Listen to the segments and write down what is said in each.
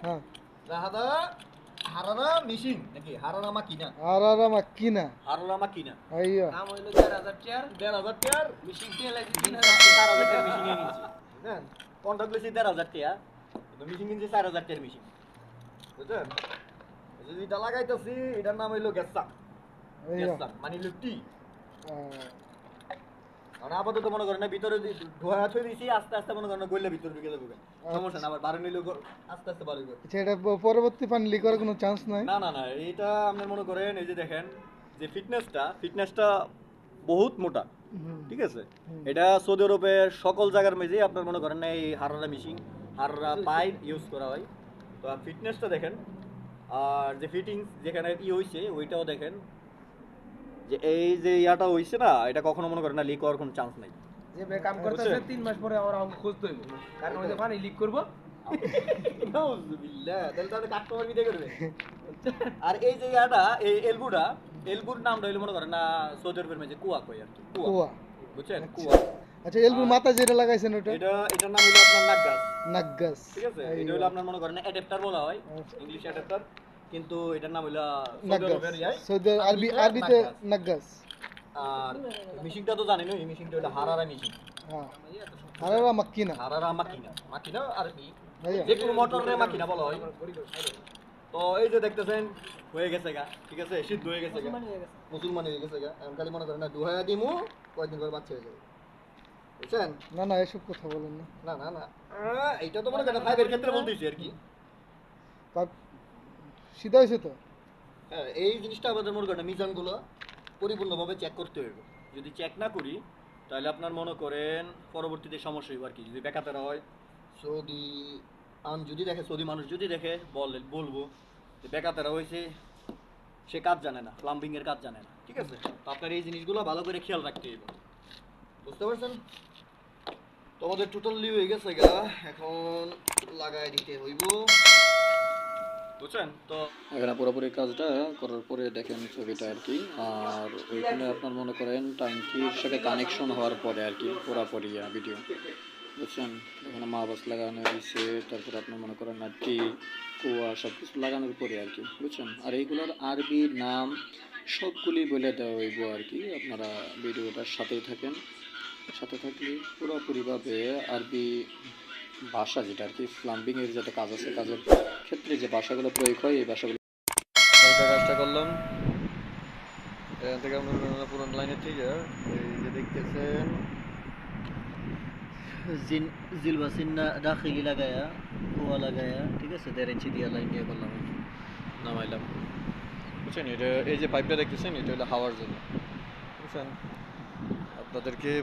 হ্যাঁ। হাদা হারানা মেশিন নাকি? হারানা মাকিনা। আর আর আমার কিনা হারানা মাকিনা। আইয়া। দাম হইল দেড় হাজার টিয়ার দেড় হাজার টাকার মেশিন দিয়ে হাজার হাজার টাকার মেশিন নিয়ে নিচ্ছে বুঝছেন কন্ট্রাক্ট দেড় হাজার টাকা কিন্তু মেশিন কিনছে চার হাজার টাকার মেশিন। বুঝছেন এই যে যেটা লাগাইতেছি এটার নাম হইল গ্যাসাম আইয়া। গ্যাসাম মানে হইল টি। আহ, মানে আপাতত মনে করেন না ভিতরে ধোয়া থই দিছি আস্তে আস্তে মনে করেন গইলে ভিতরে ঢুকে যাবে সমস্যা না আবার বারো নিলে আস্তে আস্তে বাড়বে আচ্ছা এটা পরবর্তী পানি লিক করার কোনো চান্স নাই? না না না এটা আপনার মনে করেন এই যে দেখেন যে ফিটনেসটা ফিটনেসটা বহুত মোটা ঠিক আছে? এটা সৌদি আরবের সকল জায়গার মেঝে আপনার মনে করেন এই হারারা মেশিন হারারা পাইপ ইউজ করা হয়। তো ফিটনেসটা দেখেন আর যে ফিটিংস যেখানে ই হয়েছে ওইটাও দেখেন যে এই যে ইয়াটা হইছে না এটা কখনো মনে করে না লিক হওয়ার কোনো চান্স নাই। যে বে কাম করতেছে তিন মাস পরে আবার আমাকে খুঁজতে হইব। কারণ ওই যে পানি লিক করব। নাউজুবিল্লাহ, তাহলে তাহলে কাস্টমার বিদায় করবে আর এই যে ইয়াটা এই এলবুটা এলবুর নামটা হইল মনে করেন না সৌদি আরবের মেঝে কুয়া কই আর কি কুয়া। বুঝছেন? আচ্ছা। কুয়া। আচ্ছা এলবুর মাথা যেটা লাগাইছেন ওটা? এটা এটার নাম হলো আপনার নাগগাছ নাগগাছ ঠিক আছে? এটা হলো আপনার মনে করেন অ্যাডাপ্টার বলা হয় আচ্ছা। ইংলিশ অ্যাডাপ্টার কিন্তু এটার নাম হলো সৌদি আরবি আরবিতে। নাগগাছ আর মেশিনটা তো জানেন এই মেশিনটা হলো হারারা মেশিন হ্যাঁ। আর আর আমার কিনা হারারা মাকিনা মাকিনা আর কি আইয়া যে কোনো মোটরের মাকিনা বলা হয়। তো এই যে দেখতেছেন হয়ে গেছে গা ঠিক আছে? সিদ্ধ হয়ে গেছে গা। মুসলমান হয়ে গেছে। গা। এখন খালি মনে করেন না দুহায়া দিমু কয়েকদিন পর বাচ্চা হয়ে যাবে। বুঝছেন? না না এসব কথা বলেন না। না না না। আহ, এইটা তো মনে করেন ফাইভের ক্ষেত্রে বলতেছি আর কি। সিধা তো। হ্যাঁ এই জিনিসটা আমাদের মনে করেন, মিজানগুলো পরিপূর্ণভাবে চেক করতে হবে যদি চেক না করি, তাহলে আপনার মনে করেন পরবর্তীতে সমস্যা হইব আর কি, যদি বেকাতেরা হয়। সৌদি আন যদি দেখে, সৌদি মানুষ যদি দেখে, বলে, বলব যে বেকাতেরা হয়েছে সে কাজ জানে না প্লাম্বিং এর কাজ জানে না, ঠিক আছে? তো আপনার এই জিনিসগুলো ভালো করে খেয়াল রাখতে হবে বুঝতে পারছেন? তোমাদের টোটালি হয়ে গেছে গা, এখন লাগাই দিতে হইব। বুঝছেন? তো এখানে পুরোপুরি কাজটা করার পরে দেখেন ছবিটা আর কি। আর ওইখানে আপনার মনে করেন ট্যাঙ্কির সাথে কানেকশন হওয়ার পরে আর কি, পুরোপুরি ভিডিও বুঝছেন? এখানে মা বাস লাগানো হয়েছে তারপরে আপনার মনে করেন আর কুয়া সব কিছু লাগানোর পরে আর কি, বুঝছেন? আর এইগুলোর আরবি নাম সবগুলি বলে দেওয়া হইব আর কি, আপনারা ভিডিওটার সাথেই থাকেন। সাথে থাকলে পুরোপুরিভাবে আরবি ভাষা যেটা আর কি প্লাম্বিং এর যেটা কাজ আছে, কাজের ক্ষেত্রে যে ভাষাগুলো প্রয়োগ হয়, এই ভাষাগুলো কাজটা করলাম, এখান থেকে আমরা পুরোন লাইনের থেকে এই যে দেখতেছেন লাগায়া কুয়া লাগায়া ঠিক আছে? লাইন করলাম নামাইলাম। এটা এই যে এটা হাওয়ার জন্য।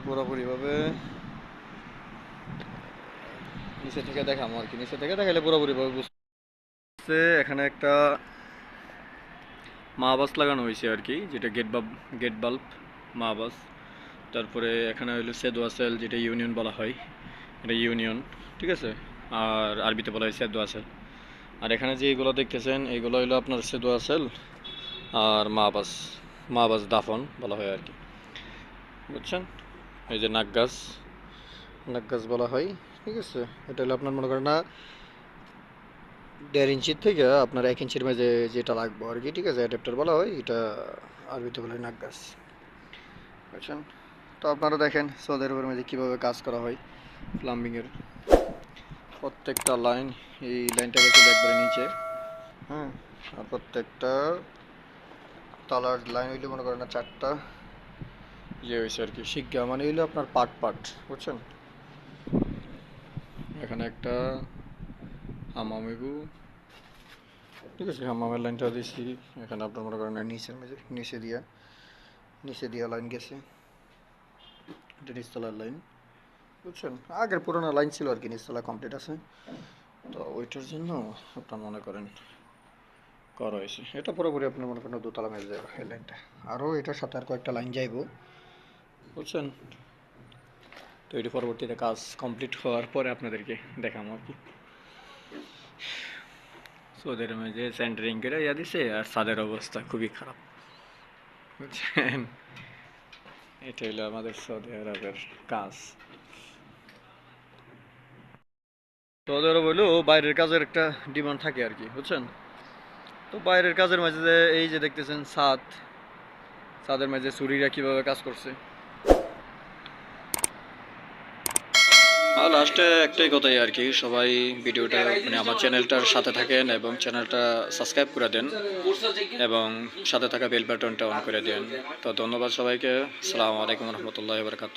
পুরোপুরিভাবে নিচে থেকে দেখাবো আর কি। নিচে থেকে দেখালে পুরোপুরিভাবে বুঝতে এখানে একটা মা বাস লাগানো হয়েছে আর কি, যেটা গেট বাল্ব গেট বাল্ব মা বাস। তারপরে এখানে হইল সেদোয়া সেল যেটা ইউনিয়ন বলা হয়। এটা ইউনিয়ন ঠিক আছে? আর আরবিতে বলা হয় সেদোয়া সেল আর এখানে যে এইগুলো দেখতেছেন এইগুলো হইল আপনার সেদোয়া সেল আর মা বাস মা বাস দাফন বলা হয় আর কি। বুঝছেন? এই যে নাক গাছ নাক গাছ বলা হয়। ঠিক আছে, এটা হলো আপনার মনে করেন না, দেড় ইঞ্চির থেকে আপনার এক ইঞ্চির মাঝে যেটা লাগবে আর কি, ঠিক আছে অ্যাডাপ্টার বলা হয়, এটা আরবিতে বলে নাক গাছ। বুঝছেন? তো আপনারা দেখেন সৌদি আরবের মাঝে কীভাবে কাজ করা হয় প্লাম্বিংয়ের প্রত্যেকটা লাইন এই লাইনটা গেছিল একবারে নিচে হ্যাঁ আর প্রত্যেকটা তলার লাইন হইলে মনে করেন না চারটা ইয়ে হয়েছে আর কি শিক্ষা মানে হইল আপনার পাট পাট, বুঝছেন? এখানে একটা হামামিগু ঠিক আছে, হামামের লাইনটা দিয়েছি এখানে আপনার মনে করেন নিচের মেঝে, নিচে দিয়া নিচে দিয়া লাইন গেছে। এটা নিচতলার লাইন, বুঝছেন? আগের পুরোনো লাইন ছিল আর কি, নিচতলা কমপ্লিট আছে। তো ওইটার জন্য আপনার মনে করেন করা হয়েছে। এটা পুরোপুরি আপনার মনে করেন দোতলা মেজে যাবে এই লাইনটা। আরও এটার সাথে আর কয়েকটা লাইন যাইব। বুঝছেন? তো এটি পরবর্তীতে কাজ কমপ্লিট হওয়ার পরে আপনাদেরকে দেখাম আর কি। সৌদি আরবে যে সেন্টারিং করে ইয়া দিছে, আর সাদের অবস্থা খুবই খারাপ। বুঝছেন? এটা হলো আমাদের সৌদি আরবের কাজ। তো ওদের বলল বাইরের কাজের একটা ডিমান্ড থাকে আর কি, বুঝছেন? তো বাইরের কাজের মাঝে এই যে দেখতেছেন ছাদ, ছাদের মাঝে চুরিরা কীভাবে কাজ করছে। আর লাস্টে একটাই কথাই আর কি, সবাই ভিডিওটা মানে আমার চ্যানেলটার সাথে থাকেন এবং চ্যানেলটা সাবস্ক্রাইব করে দেন এবং সাথে থাকা বেল বাটনটা অন করে দেন। তো ধন্যবাদ সবাইকে। আসসালামু আলাইকুম রহমতুল্লাহ বরকাত